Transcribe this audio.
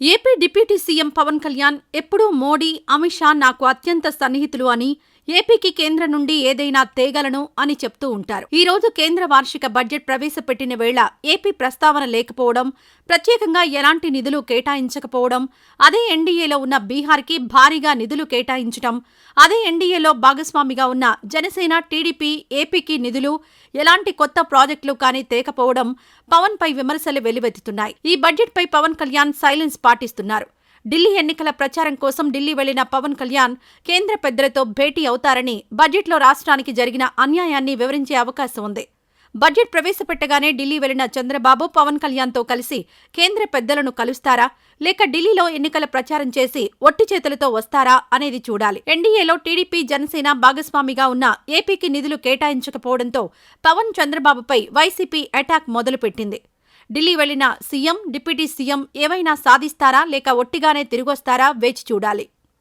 AP deputy CM Pawan Kalyan ఎప్పుడూ మోడీ అమిత్ షా నాకు అత్యంత సన్నిహితులు అని ఏపీకి కేంద్రం నుండి ఏదైనా తేగలను అని చెప్తూ ఉంటారు. ఈ రోజు కేంద్ర వార్షిక బడ్జెట్ ప్రవేశపెట్టిన వేళ ఏపీ ప్రస్తావన లేకపోవడం ప్రత్యేకంగా ఎలాంటి నిధులు కేటాయించకపోవడం అదే ఎన్డీఏలో ఉన్న బీహార్కి భారీగా నిధులు కేటాయించడం అదే ఎన్డీఏలో భాగస్వామిగా ఉన్న జనసేన టీడీపీ ఏపీకి నిధులు ఎలాంటి కొత్త ప్రాజెక్టులు కానీ తేకపోవడం పవన్ పై విమర్శలు వెల్లువెత్తుతున్నాయి. ఈ బడ్జెట్పై పవన్ కళ్యాణ్ సైలెన్స్ పాటిస్తున్నారు. ఢిల్లీ ఎన్నికల ప్రచారం కోసం ఢిల్లీ వెళ్ళిన పవన్ కళ్యాణ్ కేంద్ర పెద్దలతో భేటీ అవుతారని బడ్జెట్లో రాష్ట్రానికి జరిగిన అన్యాయాన్ని వివరించే అవకాశం ఉంది. బడ్జెట్ ప్రవేశపెట్టగానే ఢిల్లీ వెళ్ళిన చంద్రబాబు పవన్ కళ్యాణ్తో కలిసి కేంద్ర పెద్దలను కలుస్తారా? లేక ఢిల్లీలో ఎన్నికల ప్రచారం చేసి ఒట్టి చేతులతో వస్తారా అనేది చూడాలి. ఎన్డీఏలో టీడీపీ జనసేన భాగస్వామిగా ఉన్న ఏపీకి నిధులు కేటాయించకపోవడంతో పవన్ చంద్రబాబుపై వైసీపీ అటాక్ మొదలుపెట్టింది. ఢిల్లీ వెళ్ళిన సీఎం డిప్యూటీ సీఎం ఏవైనా సాధిస్తారా లేక ఒట్టిగానే తిరిగొస్తారా వేచి చూడాలి.